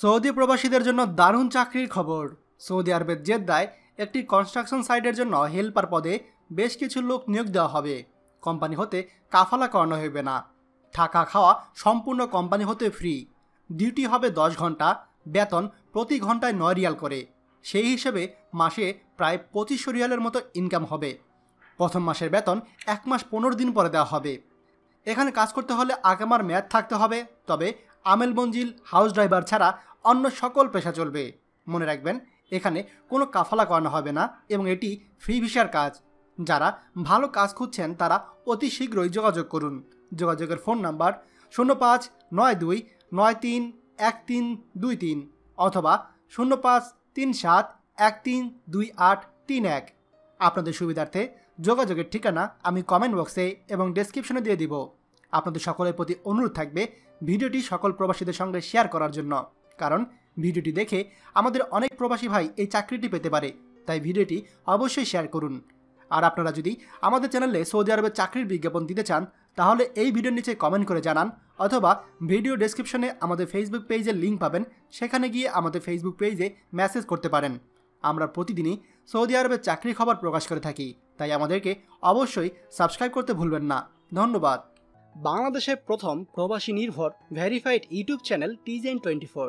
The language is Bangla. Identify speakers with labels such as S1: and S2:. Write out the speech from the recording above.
S1: সৌদি প্রবাসীদের জন্য দারুণ চাকরির খবর। সৌদি আরবের জেদ্দায় একটি কনস্ট্রাকশন সাইটের জন্য হেল্পার পদে বেশ কিছু লোক নিয়োগ দেওয়া হবে। কোম্পানি হতে কাফালা করানো হবে না। থাকা খাওয়া সম্পূর্ণ কোম্পানি হতে ফ্রি ডিউটি হবে দশ ঘণ্টা, বেতন প্রতি ঘন্টায় নয় রিয়াল করে। সেই হিসেবে মাসে প্রায় পঁচিশশো রিয়ালের মতো ইনকাম হবে। প্রথম মাসের বেতন এক মাস পনেরো দিন পরে দেওয়া হবে। এখানে কাজ করতে হলে আগামার মেয়াদ থাকতে হবে। তবে আমেল মঞ্জিল হাউস ড্রাইভার ছাড়া অন্য সকল পেশা চলবে। মনে রাখবেন, এখানে কোনো কাফালা করানো হবে না এবং এটি ফ্রি ভিসার কাজ। যারা ভালো কাজ খুঁজছেন, তারা অতি শীঘ্রই যোগাযোগ করুন। যোগাযোগের ফোন নাম্বার শূন্য পাঁচ নয় দুই নয় তিন এক তিন দুই তিন অথবা শূন্য পাঁচ তিন সাত এক তিন দুই আট তিন এক। আপনাদের সুবিধার্থে যোগাযোগের ঠিকানা আমি কমেন্ট বক্সে এবং ডেসক্রিপশনে দিয়ে দিব। আপনাদের সকলের প্রতি অনুরোধ থাকবে ভিডিওটি সকল প্রবাসীদের সঙ্গে শেয়ার করার জন্য। কারণ ভিডিওটি দেখে আমাদের অনেক প্রবাসী ভাই এই চাকরিটি পেতে পারে, তাই ভিডিওটি অবশ্যই শেয়ার করুন। আর আপনারা যদি আমাদের চ্যানেলে সৌদি আরবের চাকরির বিজ্ঞাপন দিতে চান, তাহলে এই ভিডিওর নিচে কমেন্ট করে জানান, অথবা ভিডিও ডেসক্রিপশনে আমাদের ফেসবুক পেজের লিঙ্ক পাবেন, সেখানে গিয়ে আমাদের ফেসবুক পেজে মেসেজ করতে পারেন। আমরা প্রতিদিনই সৌদি আরবের চাকরি খবর প্রকাশ করে থাকি, তাই আমাদেরকে অবশ্যই সাবস্ক্রাইব করতে ভুলবেন না। ধন্যবাদ।
S2: বাংলাদেশের প্রথম প্রবাসী নির্ভর ভেরিফাইড ইউটিউব চ্যানেল টিজেন টোয়েন্টি ফোর